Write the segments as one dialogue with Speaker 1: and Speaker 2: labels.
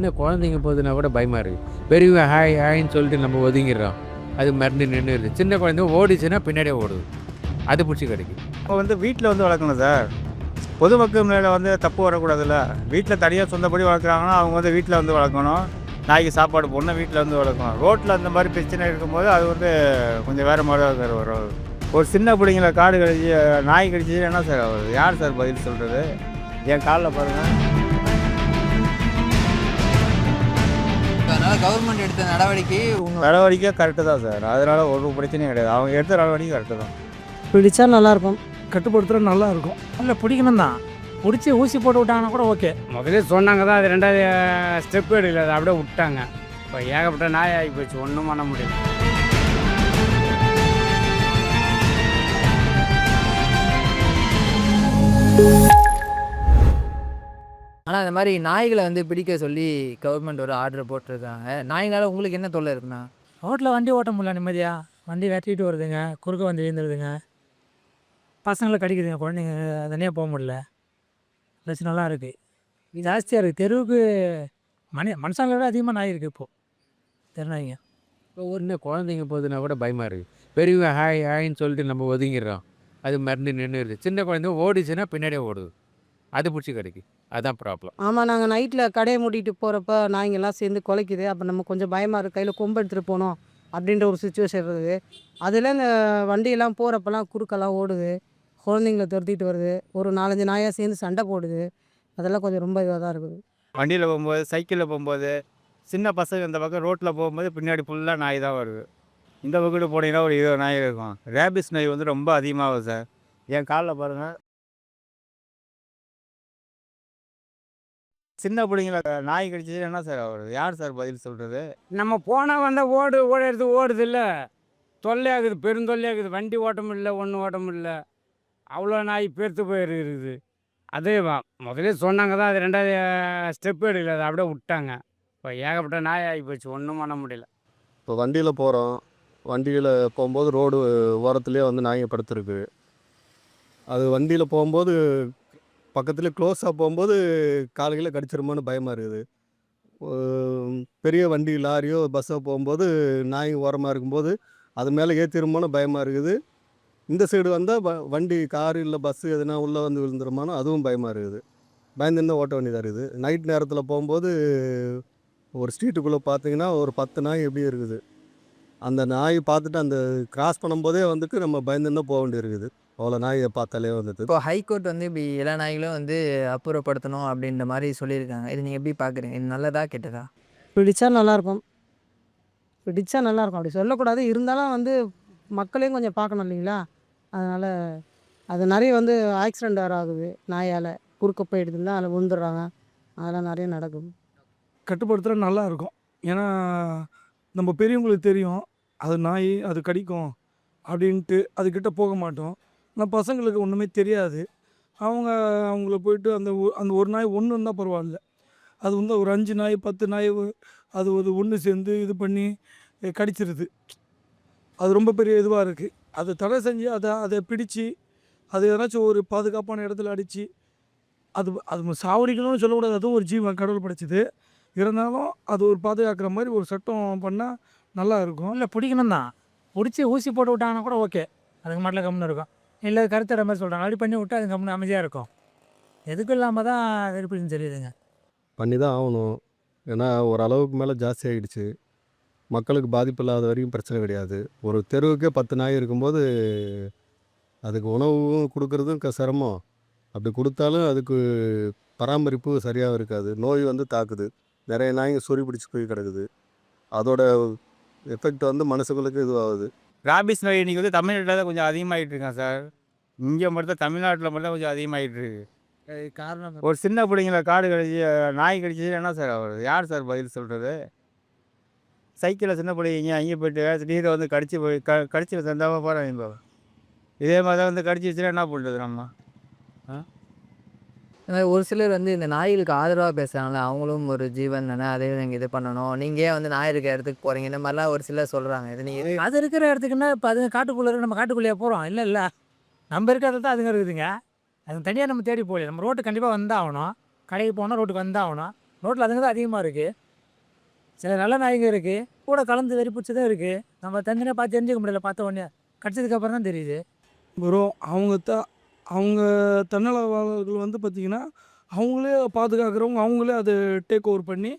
Speaker 1: சின்ன குழந்தைங்க போதுனா கூட பயமாக இருக்குது பெரியவங்க ஹாய் ஹாய்ன்னு சொல்லிட்டு நம்ம ஒதுங்கிடுறோம். அது மருந்து நின்றுடுது சின்ன குழந்தை ஓடிச்சுன்னா பின்னாடியே ஓடுது. அது பிடிச்சி கிடைக்கும்.
Speaker 2: இப்போ வந்து வீட்டில் வந்து வளர்க்கணும் சார். பொதுமக்கள் மேலே வந்து தப்பு வரக்கூடாதுல்ல. வீட்டில் தனியாக சொந்தப்படி வளர்க்குறாங்கன்னா அவங்க வந்து வீட்டில் வந்து வளர்க்கணும். நாய்க்கு சாப்பாடு போடணும் வீட்டில் வந்து வளர்க்கணும். ரோட்டில் அந்த மாதிரி பிரச்சனை இருக்கும்போது அது வந்து கொஞ்சம் வேறு மாதிரி தான் சார் வரும். ஒரு சின்ன பிள்ளைங்கள காடு கடிச்சு நாய் கடிச்சு என்ன சார் ஆகுது? யார் சார் பதில் சொல்கிறது என் காலில் பாருங்கள்
Speaker 3: அதனால் கவர்மெண்ட் எடுத்த நடவடிக்கை உங்கள்
Speaker 2: நடவடிக்கை கரெக்டு தான் சார் அதனால் ஒரு பிரச்சனையும் கிடையாது. அவங்க எடுத்த நடவடிக்கை கரெக்டு தான்.
Speaker 4: பிடிச்சா நல்லாயிருக்கும்.
Speaker 5: கட்டுப்படுத்துகிற நல்லா இருக்கும் இல்லை பிடிக்கணும் தான். பிடிச்சி ஊசி போட்டு விட்டாங்கன்னா கூட ஓகே
Speaker 6: முதல்ல சொன்னாங்க தான் அது ரெண்டாவது ஸ்டெப் எடுக்கல. அதை அப்படியே விட்டாங்க. இப்போ ஏகப்பட்ட நாய் ஆகி போச்சு. ஒன்றும் பண்ண முடியல.
Speaker 3: ஆனால் இந்த மாதிரி நாய்களை வந்து பிடிக்க சொல்லி கவர்மெண்ட் ஒரு ஆர்டர் போட்டிருக்காங்க. நாய்களால் உங்களுக்கு என்ன தொல்லை இருக்குண்ணா?
Speaker 5: ரோட்டில் வண்டி ஓட்ட முடியல நிம்மதியாக வண்டி வெட்டிட்டு வருதுங்க. குறுக்க வந்து விழுந்துருதுங்க. பசங்களை கடிக்குதுங்க குழந்தைங்க. தனியாக போக முடியல. பிரச்சனைலாம் இருக்குது இது ஜாஸ்தியாக இருக்குது தெருவுக்கு மனி மனுஷங்களை விட அதிகமாக நாய் இருக்குது இப்போது தெருநாய்ங்க
Speaker 1: இப்போ ஒரு சின்ன குழந்தைங்க போகுதுன்னா கூட பயமாக இருக்குது பெரியவங்க ஹாய் ஹாய்ன்னு சொல்லிட்டு நம்ம ஒதுங்கிடுறோம். அது மருந்து நின்றுடுது சின்ன குழந்தைங்க ஓடிச்சுன்னா பின்னாடியே ஓடுது. அது பிடிச்சி கிடைக்கும் அதுதான் ப்ராப்ளம்.
Speaker 4: ஆமாம் நாங்கள் நைட்டில் கடையை மூடிட்டு போகிறப்ப நாய்ங்கெல்லாம் சேர்ந்து குலைக்குது. அப்போ நம்ம கொஞ்சம் பயமாக இருக்குது கையில் கொம்பு எடுத்துகிட்டு போகணும் அப்படின்ற ஒரு சுச்சுவேஷன் இருக்குது அதில் இந்த வண்டியெல்லாம் போகிறப்பெல்லாம் குறுக்கெல்லாம் ஓடுது. குழந்தைங்கள துரத்திட்டு வருது. ஒரு நாலஞ்சு நாயாக சேர்ந்து சண்டை போடுது. அதெல்லாம் கொஞ்சம் ரொம்ப இதாக தான் இருக்குது.
Speaker 2: வண்டியில் போகும்போது சைக்கிளில் போகும்போது சின்ன பசங்க இந்த பக்கம் ரோட்டில் போகும்போது பின்னாடி ஃபுல்லாக நாய் தான் வருது. இந்த பக்கத்து போனீங்கன்னா ஒரு இருபது நாய் இருக்கும். ரேபிஸ் நாய் வந்து ரொம்ப அதிகமாகும் சார். என் காலில் பாருங்கள் சின்ன பிள்ளைங்கள நாய் கடிச்சது என்ன சார் ஆகுது யார் சார் பதில் சொல்கிறது
Speaker 6: நம்ம போனால் வந்தால் ஓடு ஓடுறது ஓடுது இல்லை தொல்லையாகுது பெருந்தொல்லையாகுது. வண்டி ஓட்ட முடியல ஒன்றும் ஓட்ட முடியல. அவ்வளோ நாய் பெருத்து போயிருக்குது. அதே வா- முதல்ல சொன்னாங்க தான் அது ரெண்டாவது ஸ்டெப் எடுக்கல அதை அப்படியே விட்டாங்க. இப்போ ஏகப்பட்ட நாய் ஆகி போச்சு ஒன்றும் பண்ண முடியல.
Speaker 7: இப்போ வண்டியில் போகிறோம் வண்டியில் போகும்போது ரோடு ஓரத்துலேயே வந்து நாய்ங்க படுத்துருக்கு. அது வண்டியில் போகும்போது பக்கத்துலேயே க்ளோஸாக போகும்போது காலையில் கடிச்சிருமோன்னு பயமாக இருக்குது. பெரிய வண்டி லாரியோ பஸ்ஸோ போகும்போது நாய் ஓரமாக இருக்கும்போது அது மேலே ஏற்றிருமோன்னு பயமாக இருக்குது. இந்த சைடு வந்தால் வண்டி கார் இல்லை பஸ்ஸு எதுனா உள்ளே வந்து விழுந்துருமானோ அதுவும் பயமாக இருக்குது. பயந்துன்னு ஓட்ட வேண்டியதாக இருக்குது. நைட் நேரத்தில் போகும்போது ஒரு ஸ்ட்ரீட்டுக்குள்ளே பார்த்தீங்கன்னா ஒரு பத்து நாய் எப்படி இருக்குது. அந்த நாய் பார்த்துட்டு அந்த கிராஸ் பண்ணும்போதே வந்துட்டு நம்ம பயந்துன்னு போக வேண்டியிருக்குது. அவ்வளோ நாயை பார்த்தாலே வந்துட்டு.
Speaker 3: இப்போ ஹைகோர்ட் வந்து இப்படி எல்லா நாய்களும் வந்து அப்புறப்படுத்தணும் அப்படின்ற மாதிரி சொல்லியிருக்காங்க. இது நீங்கள் எப்படி பார்க்குறீங்க? இது நல்லதா கெட்டதா?
Speaker 4: பிடிச்சா நல்லாயிருக்கும். பிடிச்சா நல்லாயிருக்கும். அப்படி சொல்லக்கூடாது. இருந்தாலும் வந்து மக்களையும் கொஞ்சம் பார்க்கணும் இல்லைங்களா? அதனால் அது நிறைய வந்து ஆக்சிடெண்ட் வேறு ஆகுது. நாயால் குறுக்க போயிடுதுன்னா அதில் விழுந்துடுறாங்க. அதெல்லாம் நிறைய நடக்குது
Speaker 5: கட்டுப்படுத்துகிற நல்லா இருக்கும் ஏன்னா நம்ம பெரியவங்களுக்கு தெரியும். அது நாய் அது கடிக்கும் அப்படின்ட்டு அதுக்கிட்ட போக மாட்டோம். ஆனால் பசங்களுக்கு ஒன்றுமே தெரியாது. அவங்க அவங்கள போயிட்டு அந்த ஒ- அந்த ஒரு நாய் ஒன்று இருந்தால் பரவாயில்ல. அது வந்து ஒரு அஞ்சு நாய் பத்து நாய் ஒ- அது ஒரு ஒன்று சேர்ந்து இது பண்ணி அஹ், கடிச்சிருது. அது ரொம்ப பெரிய இதுவாக இருக்குது அதை தடை செஞ்சு அதை அதை பிடிச்சி அது ஏதாச்சும் ஒரு பாதுகாப்பான இடத்துல அடித்து அது அது சாவடிக்கணும்னு சொல்லக்கூடாது. அதுவும் ஒரு ஜீவன் கடவுள் படைச்சது. இருந்தாலும் அது ஒரு பாதுகாக்கிற மாதிரி ஒரு சட்டம் பண்ணால் நல்லா இருக்கும் இல்லை பிடிக்கணும் தான் பிடிச்சி ஊசி போட்டு விட்டாங்கன்னா கூட ஓகே. அதுக்கு மாட்டில் கம்முன்னு இருக்கும். இல்லை கருத்துற மாதிரி சொல்கிறாங்க அப்படி பண்ணி விட்டா அது கம்முன்னு அமைதியாக இருக்கும். எதுக்கும் இல்லாமல் தான் வெறுப்புன்னு தெரியுதுங்க.
Speaker 7: பண்ணி தான் ஆகணும். ஏன்னா ஒரு அளவுக்கு மேலே ஜாஸ்தி ஆகிடுச்சு மக்களுக்கு பாதிப்பு இல்லாத வரைக்கும் பிரச்சனை கிடையாது. ஒரு தெருவுக்கே பத்து நாய் இருக்கும்போது அதுக்கு உணவும் கொடுக்கறதும் க சிரமம். அப்படி கொடுத்தாலும் அதுக்கு பராமரிப்பு சரியாக இருக்காது. நோய் வந்து தாக்குது. நிறைய நாய்ங்க சொறி பிடிச்சி போய் கிடக்குது. அதோட எஃபெக்ட் வந்து மனுஷங்களுக்கு இதுவாகுது.
Speaker 2: ராபிஸ் நோய் இன்னைக்கு வந்து தமிழ்நாட்டில் தான் கொஞ்சம் அதிகமாகிட்டு இருக்கான் சார் இங்கே மட்டும் தான் தமிழ்நாட்டில் மட்டும் தான் கொஞ்சம் அதிகமாகிட்டு இருக்கு.
Speaker 4: காரணம்
Speaker 2: ஒரு சின்ன பிள்ளைங்கள காடு கடிச்சு நாய் கடிச்சது என்ன சார் ஆகுது? யார் சார் பதில் சொல்கிறது சைக்கிளில் சின்ன பிள்ளைங்க அங்கே போயிட்டு திடீர்னு வந்து கடிச்சு போய் க கடிச்சு தந்தாமல் இப்போ இதே மாதிரி தான் வந்து கடிச்சு வச்சுன்னா என்ன பண்ணுறது நம்ம?
Speaker 3: இந்த மாதிரி ஒரு சிலர் வந்து இந்த நாய்களுக்கு ஆதரவாக பேசுகிறாங்களே அவங்களும் ஒரு ஜீவன் தானே அதையும் நீங்கள் இது பண்ணணும். நீங்கள் ஏன் வந்து நாய் இருக்க இடத்துக்கு போகிறீங்க இந்த மாதிரிலாம் ஒரு சிலர் சொல்கிறாங்க இது நீங்கள்
Speaker 5: அது இருக்கிற இடத்துக்குன்னா இப்போ அது காட்டுக்குள்ளே நம்ம காட்டுக்குள்ளேயே போகிறோம் இல்லை இல்லை. நம்ம இருக்கிறத தான் அதுங்க இருக்குதுங்க. அது தனியாக நம்ம தேடி போகல நம்ம ரோட்டு கண்டிப்பாக வந்தாகணும் கடைக்கு போனால் ரோட்டுக்கு வந்தாகணும்
Speaker 8: ரோட்டில் அதுங்க தான் அதிகமாக இருக்குது சில நல்ல நாய்ங்க இருக்குது கூட கலந்து வெறி பிடிச்சதும் இருக்குது நம்ம தனியாக பார்த்து தெரிஞ்சுக்க முடியல. பார்த்த உடனே கடிச்சதுக்கு அப்புறம் தான் தெரியுது.
Speaker 5: ப்ரோ அவங்க த அவங்க தன்னலவாளர்கள் வந்து பார்த்திங்கன்னா அவங்களே பாதுகாக்கிறவங்க அவங்களே அதை டேக் ஓவர் பண்ணி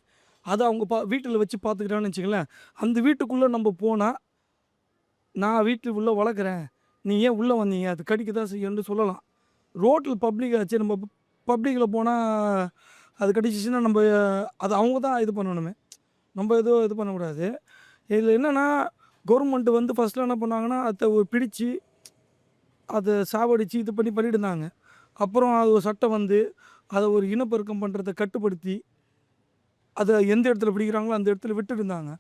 Speaker 5: அதை அவங்க பா வீட்டில் வச்சு பார்த்துக்கிட்டான்னு வச்சுங்களேன் அந்த வீட்டுக்குள்ளே நம்ம போனால் நான் வீட்டில் உள்ளே வளர்க்குறேன். நீ ஏன் உள்ளே வந்தீங்க? அது கடிக்க தான் செய்யணும்னு சொல்லலாம். ரோட்டில் பப்ளிக் ஆச்சு நம்ம பப்ளிக்கில் போனால் அது கடிச்சிச்சுன்னா நம்ம அது அவங்க தான் இது பண்ணணுமே. நம்ம எதுவும் இது பண்ணக்கூடாது. இதில் என்னென்னா கவர்மெண்ட் வந்து ஃபஸ்ட்டில் என்ன பண்ணாங்கன்னா அதை ஒரு பிடிச்சு அதை சாவடித்து இது பண்ணி பண்ணிட்டு இருந்தாங்க அப்புறம் அது ஒரு சட்டம் வந்து அதை ஒரு இனப்பெருக்கம் பண்ணுறதை கட்டுப்படுத்தி அதை எந்த இடத்துல பிடிக்கிறாங்களோ அந்த இடத்துல விட்டுட்டு இருந்தாங்க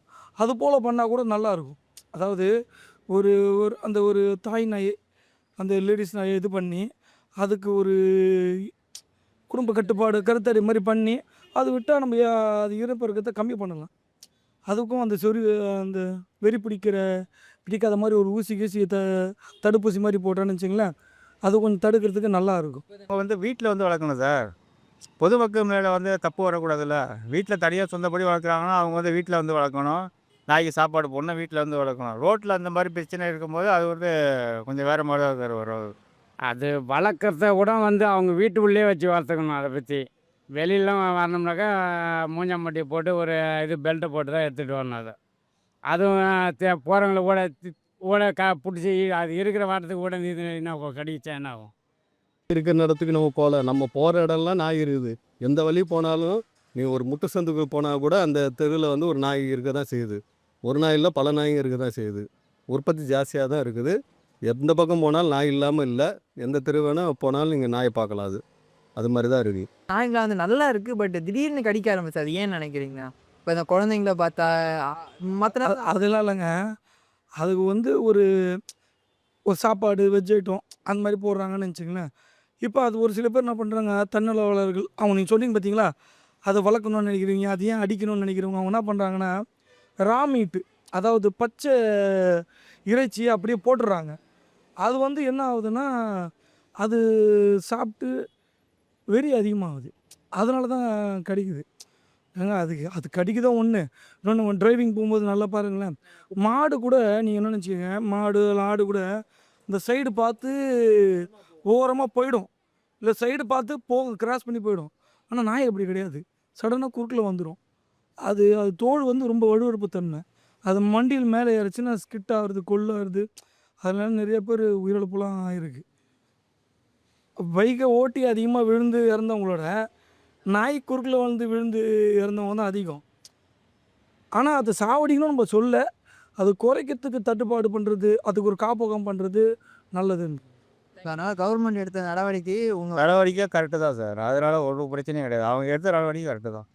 Speaker 5: அது போல் பண்ணால் கூட நல்லாயிருக்கும். அதாவது ஒரு ஒரு அந்த ஒரு தாய் நாய் அந்த லேடிஸ் நாயை இது பண்ணி அதுக்கு ஒரு குடும்ப கட்டுப்பாடு கருத்தறி மாதிரி பண்ணி அது விட்டால் நம்ம அது இனப்பெருக்கத்தை கம்மி பண்ணலாம். அதுக்கும் அந்த சொறி அந்த வெறி பிடிக்கிற பிடிக்காத மாதிரி ஒரு ஊசி கீசி த தடுப்பூசி மாதிரி போட்டோன்னு வச்சுங்களேன் அது கொஞ்சம் தடுக்கிறதுக்கு நல்லா இருக்கும்.
Speaker 2: இப்போ வந்து வீட்டில் வந்து வளர்க்கணும் சார். பொதுமக்கள் மேலே வந்து தப்பு வரக்கூடாதுல்ல. வீட்டில் தனியாக சொந்தப்படி வளர்க்குறாங்கன்னா அவங்க வந்து வீட்டில் வந்து வளர்க்கணும். நாய்க்கு சாப்பாடு போடணும் வீட்டில் வந்து வளர்க்கணும். ரோட்டில் அந்த மாதிரி பிரச்சனை இருக்கும்போது அது வந்து கொஞ்சம் வேறு மாதிரி தான் சார் வரும்.
Speaker 6: அது வளர்க்குறத கூட வந்து அவங்க வீட்டுக்குள்ளேயே வச்சு வளர்த்துக்கணும் அதை பற்றி. வெளியிலாம் வரணும்னாக்கா மூஞ்சாம்பட்டியை போட்டு ஒரு இது பெல்ட்டை போட்டு தான் எடுத்துகிட்டு வரணும் அதை. அதுவும் தே போகிறவங்கள கூட தி- கூட க பிடிச்சி அது இருக்கிற வாட்டத்துக்கு கூட இது என்ன கடிச்சா என்ன ஆகும்?
Speaker 7: இருக்கிற இடத்துக்கு நம்ம போகல. நம்ம போகிற இடம்லாம் நாய் இருக்குது. எந்த வழி போனாலும் நீ ஒரு முட்டு சந்துக்கு போனால் கூட அந்த தெருவில் வந்து ஒரு நாய் இருக்க தான் செய்யுது. ஒரு நாய் இல்லை பல நாய்ங்க இருக்க தான் செய்யுது. உற்பத்தி ஜாஸ்தியாக தான் இருக்குது. எந்த பக்கம் போனாலும் நாய் இல்லாமல் இல்லை. எந்த தெரு வேணால் போனாலும் நீங்கள் நாயை பார்க்கலாம் அது. அது மாதிரி தான் இருக்குது
Speaker 3: நாய்ங்களா வந்து நல்லா இருக்குது பட் திடீர்னு கடிக்க ஆரம்பிச்சு அது ஏன் நினைக்கிறீங்க இப்போ இந்த குழந்தைங்கள பார்த்தா மற்ற
Speaker 5: அதெல்லாம் இல்லைங்க. அதுக்கு வந்து ஒரு ஒரு சாப்பாடு வெஜ் ஐட்டம் அந்த மாதிரி போடுறாங்கன்னு நினச்சிங்களேன் இப்போ அது ஒரு சில பேர் என்ன பண்ணுறாங்க தன்னலவாளர்கள் அவங்க நீங்கள் சொன்னீங்க பார்த்தீங்களா? அதை வளர்க்கணும்னு நினைக்கிறீங்க அது ஏன் அடிக்கணும்னு நினைக்கிறவங்க அவங்க என்ன பண்ணுறாங்கன்னா ரா மீட்டு அதாவது பச்சை இறைச்சியை அப்படியே போட்டுடுறாங்க. அது வந்து என்ன ஆகுதுன்னா அது சாப்பிட்டு வெறி அதிகமாகுது. அதனால தான் கிடைக்குது. ஏங்க அதுக்கு அது கடிக்குதான் ஒன்று இன்னொன்று டிரைவிங் போகும்போது நல்லா பாருங்களேன். மாடு கூட நீங்கள் என்ன நினச்சிக்கங்க மாடு ஆடு கூட இந்த சைடு பார்த்து ஓரமாக போயிடும். இல்லை சைடு பார்த்து போக கிராஸ் பண்ணி போயிடும். ஆனால் நாய் அப்படி கிடையாது. சடனாக குறுக்கில் வந்துடும் அது அது தோல் வந்து ரொம்ப வழுவழுப்பு தன்மை. அது மண்டியில் மேலே ஏறிச்சுன்னா ஸ்கிட் ஆகுறது கொள்ளாகிறது அதனால நிறைய பேர் உயிரிழப்புலாம் ஆயிருக்கு. பைக்கை ஓட்டி அதிகமாக விழுந்து இறந்தவங்களோட நாய் குறுக்கில் வந்து விழுந்து இறந்தவங்க தான் அதிகம். ஆனால் அதை சாவடிக்கணும்னு நம்ம சொல்ல அது குறைக்கிறதுக்கு தட்டுப்பாடு பண்ணுறது அதுக்கு ஒரு காப்பகம் பண்ணுறது நல்லதுன்னு
Speaker 3: அதனால் கவர்மெண்ட் எடுத்த நடவடிக்கை உங்கள்
Speaker 2: நடவடிக்கை கரெக்டு தான் சார். அதனால் ஒரு பிரச்சனையும் கிடையாது. அவங்க எடுத்த நடவடிக்கை கரெக்டு தான்.